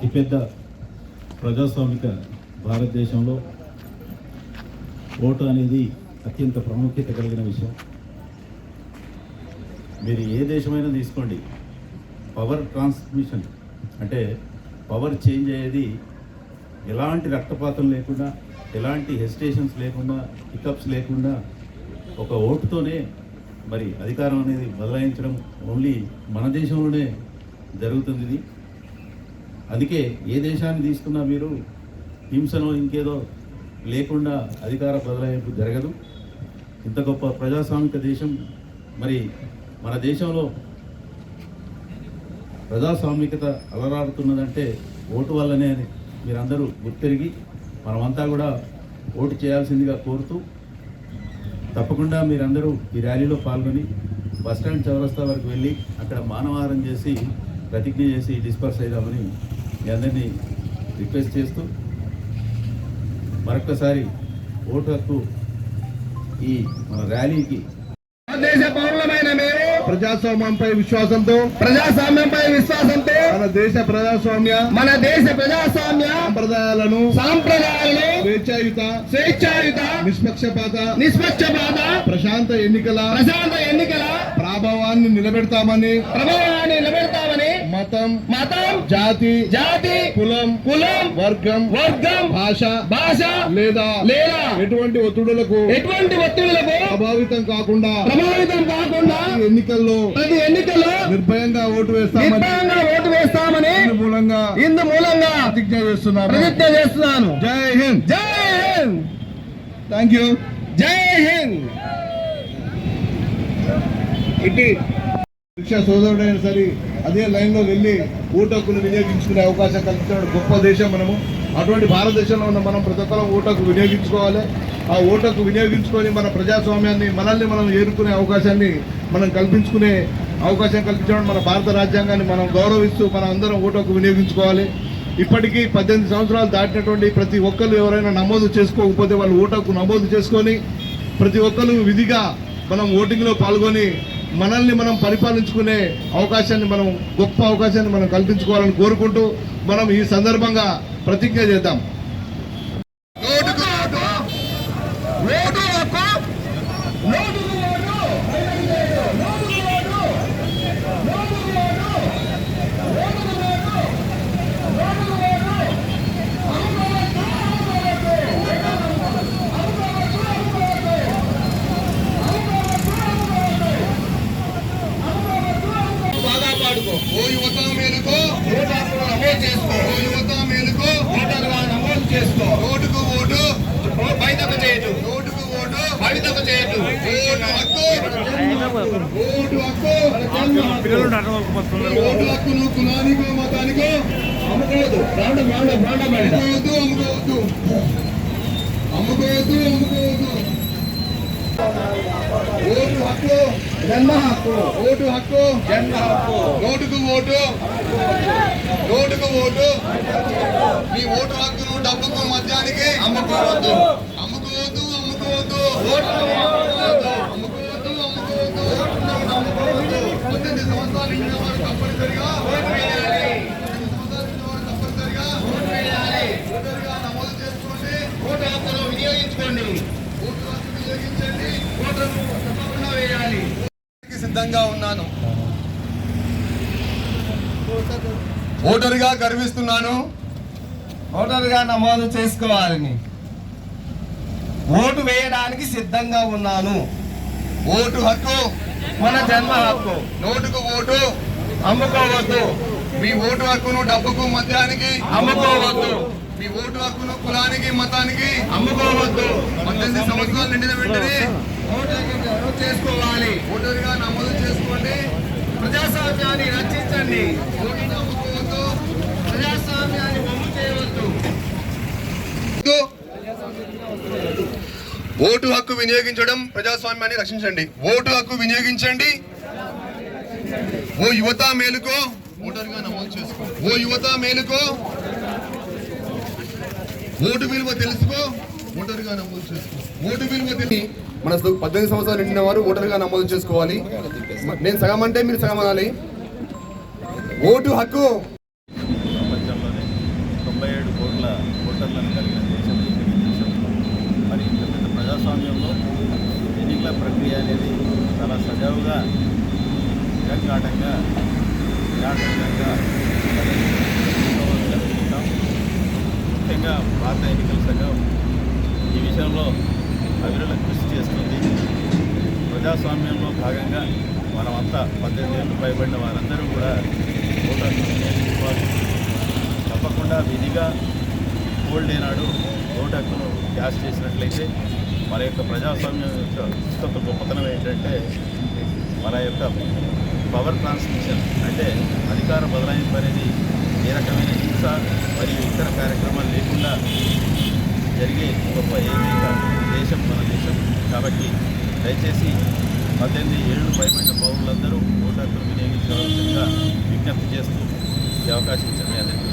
అతిపెద్ద ప్రజాస్వామిక భారతదేశంలో ఓటు అనేది అత్యంత ప్రాముఖ్యత కలిగిన విషయం. మీరు ఏ దేశమైనా తీసుకోండి. పవర్ ట్రాన్స్మిషన్ అంటే పవర్ చేంజ్ అయ్యేది ఎలాంటి రక్తపాతం లేకుండా ఎలాంటి హెసిటేషన్స్ లేకుండా పికప్స్ లేకుండా ఒక ఓటుతోనే మరి అధికారం అనేది బదలాయించడం ఓన్లీ మన దేశంలోనే జరుగుతుంది. ఇది అందుకే ఏ దేశాన్ని తీసుకున్నా మీరు హింసలో ఇంకేదో లేకుండా అధికార బదలాయింపు జరగదు. ఇంత గొప్ప ప్రజాస్వామిక దేశం మరి మన దేశంలో ప్రజాస్వామికత అలరాడుతున్నదంటే ఓటు వల్లనే అని మీరందరూ గుర్తెరిగి మనమంతా కూడా ఓటు చేయాల్సిందిగా కోరుతూ తప్పకుండా మీరందరూ ఈ ర్యాలీలో పాల్గొని బస్టాండ్ చౌరస్తా వరకు వెళ్ళి అక్కడ మానవహారం చేసి ప్రతిజ్ఞ చేసి డిస్పర్స్ అయిదామని మీ అందరినీ రిక్వెస్ట్ చేస్తూ మరొక్కసారి ఓటు హక్కు ఈ మన ర్యాలీకి ప్రజాస్వామ్యంపై విశ్వాసంతో ప్రజాస్వామ్యంపై విశ్వాసంతో మన దేశ ప్రజాస్వామ్య మన దేశ ప్రజాస్వామ్య సంప్రదాయాలను సాంప్రదాయాలను స్వేచ్ఛాయుత స్వేచ్ఛాయుత నిష్పక్షపాత నిష్పక్షపాత ప్రశాంత ఎన్నికల ప్రశాంత ఎన్నికల ప్రాభవాన్ని నిలబెడతామని ప్రభావాన్ని నిలబెడతామని మతం మతం జాతి జాతి కులం కులం వర్గం వర్గం భాష భాష లేదా లేదా ఎటువంటి ఒత్తిడులకు ఎటువంటి ఒత్తిడులకు ప్రభావితం కాకుండా ప్రభావితం కాకుండా ఎన్నికల్లో ప్రతి ఎన్నికల్లో నిర్భయంగా ఓటు వేస్తామని నిర్భయంగా ఓటు వేస్తామని ఇందు మూలంగా ఇందు మూలంగా ప్రతిజ్ఞ చేస్తున్నాను. ప్రతిజ్ఞ చేస్తున్నాను. జై హింద్. జై హింద్. థ్యాంక్ యూ జై హింద్. ఇటు శిక్ష సోదరుడైన సరే అదే లైన్లో వెళ్ళి ఓటు హక్కును వినియోగించుకునే అవకాశం కల్పించిన గొప్ప దేశం మనము. అటువంటి భారతదేశంలో ఉన్న మనం ప్రతి ఒక్కరం ఓటు హక్కు వినియోగించుకోవాలి. ఆ ఓటు హక్కు వినియోగించుకొని మన ప్రజాస్వామ్యాన్ని మనల్ని మనం ఏరుకునే అవకాశాన్ని మనం కల్పించుకునే అవకాశం కల్పించడం మన భారత రాజ్యాంగాన్ని మనం గౌరవిస్తూ మనం అందరం ఓటు వినియోగించుకోవాలి. ఇప్పటికీ పద్దెనిమిది సంవత్సరాలు దాటినటువంటి ప్రతి ఒక్కరు ఎవరైనా నమోదు చేసుకోకపోతే వాళ్ళు ఓటకు నమోదు చేసుకొని ప్రతి ఒక్కరు విధిగా మనం ఓటింగ్లో పాల్గొని మనల్ని మనం పరిపాలించుకునే అవకాశాన్ని మనం గొప్ప అవకాశాన్ని మనం కల్పించుకోవాలని కోరుకుంటూ మనం ఈ సందర్భంగా ప్రతిజ్ఞ చేద్దాం ఓటుకు ఓటు ఓటు హక్కు నోటుకు ఓటు నోటుకు ఓటు నోటుకు ఓటు నోటుకు ఓటు నోటుకు ఓటు బాగా పాడుకో ఓ యువత మేలుకో ఓటు హక్కును నమోదు చేసుకో ఓ యువత మేలుకో ఓటర్గా నమోదు చేసుకో ఓటుకు ఓటు బయటకు చేయదు ఓటుకు ఓటు బయటకు చేయదు ఓటు హక్కు ఓటు హక్కు ఓటు హక్కును కులానికో మతానికో అమ్ముకోవద్దు బ్రాండ బ్రాండ బ్రాండ అమ్ముకోవద్దు అమ్ముకోవద్దు అమ్ముకోవద్దు అమ్ముకోవద్దు ఓటు హక్కు. జన్మ హక్కు ఓటు హక్కు జన్మ హక్కు ఓటుకు ఓటు ఓటుకు ఓటు మీ ఓటు హక్కును డబ్బుకు మద్యానికి అమ్ముకోవద్దు అమ్ముకోవద్దు అమ్ముకోవద్దు అమ్ముకోవద్దు పద్దెనిమిది సంవత్సరాలు నిండిన వారు తప్పనిసరిగా పద్దెనిమిది సంవత్సరాలు నిండిన వారు తప్పనిసరిగా ఓటరుగా నమోదు చేసుకోండి ఓటు హక్కును వినియోగించుకోండి ఓటు హక్కు వినియోగించండి ఓటు తప్పకుండా వేయాలి సిద్ధంగా ఉన్నాను. ఓటరుగా గర్విస్తున్నాను. ఓటర్గా నమోదు చేసుకోవాలని. ఓటు వేయడానికి సిద్ధంగా ఉన్నాను. ఓటు హక్కు. మన జన్మ హక్కు. నోటుకు ఓటు. అమ్ముకోవద్దు. మీ ఓటు హక్కును డబ్బుకు మద్యానికి. అమ్ముకోవద్దు. మీ ఓటు హక్కును కులానికి మతానికి. అమ్ముకోవద్దు. పద్దెనిమిది సంవత్సరాలు నిండిన వెంటనే ఓటు చేసుకోవాలి? ఓటరుగా నమోదు చేసుకోండి ప్రజాస్వామ్యాన్ని రక్షించండి ఓటును అమ్ముకోవద్దు. ప్రజాస్వామ్యాన్ని బొమ్మ చేయవద్దు ఓటు హక్కు వినియోగించడం ప్రజాస్వామ్యాన్ని రక్షించండి. ఓటు హక్కు వినియోగించండి. ఓ యువత మేలుకో. ఓటరుగా నమోదు చేసుకో. ఓ యువత మేలుకో. ఓటు విలువ తెలుసుకో. ఓటరుగా నమోదు చేసుకో. ఓటు విలువ తెలిసి మన పద్దెనిమిది సంవత్సరాలు నిండిన వారు ఓటరుగా నమోదు చేసుకోవాలి. నేను సగం అంటే మీరు సగం అనాలి. ఓటు హక్కు. ప్రపంచంలోనే తొంభై ఏడు కోట్ల ఓటర్లను కలిగినది దేశం ఏకైక దేశం మరి ఇంత పెద్ద ప్రజాస్వామ్యంలో ఎన్నికల ప్రక్రియ అనేది చాలా సజావుగా నిరంకాటంగా నిరాటంకంగా జరుపుకుంటాం ముఖ్యంగా భారత ఎన్నికల సంఘం ఈ విషయంలో అభివృద్ధి కృషి చేస్తుంది. ప్రజాస్వామ్యంలో భాగంగా మనమంతా పద్దెనిమిది ఏళ్ళు పైబడిన వారందరూ కూడా ఓటర్లు వినియోగించుకోవాలి తప్పకుండా విధిగా ఓల్డ్ నాడు ఓటు హక్కును క్యాష్ చేసినట్లయితే మన యొక్క ప్రజాస్వామ్యం యొక్క ఇంకొక గొప్పతనం ఏంటంటే మన యొక్క పవర్ ట్రాన్స్మిషన్ అంటే అధికార బదలాయింపు అనేది ఏ రకమైన హింస మరియు ఇతర కార్యక్రమాలు లేకుండా జరిగే గొప్ప ఏకైక దేశం మన దేశం. కాబట్టి దయచేసి పద్దెనిమిది ఏళ్ళు పైబడిన పౌరులందరూ ఓటర్లు హక్కును వినియోగించవలసిందిగా విజ్ఞప్తి చేస్తూ ఈ అవకాశం ఇచ్చిన మీ అందరికీ.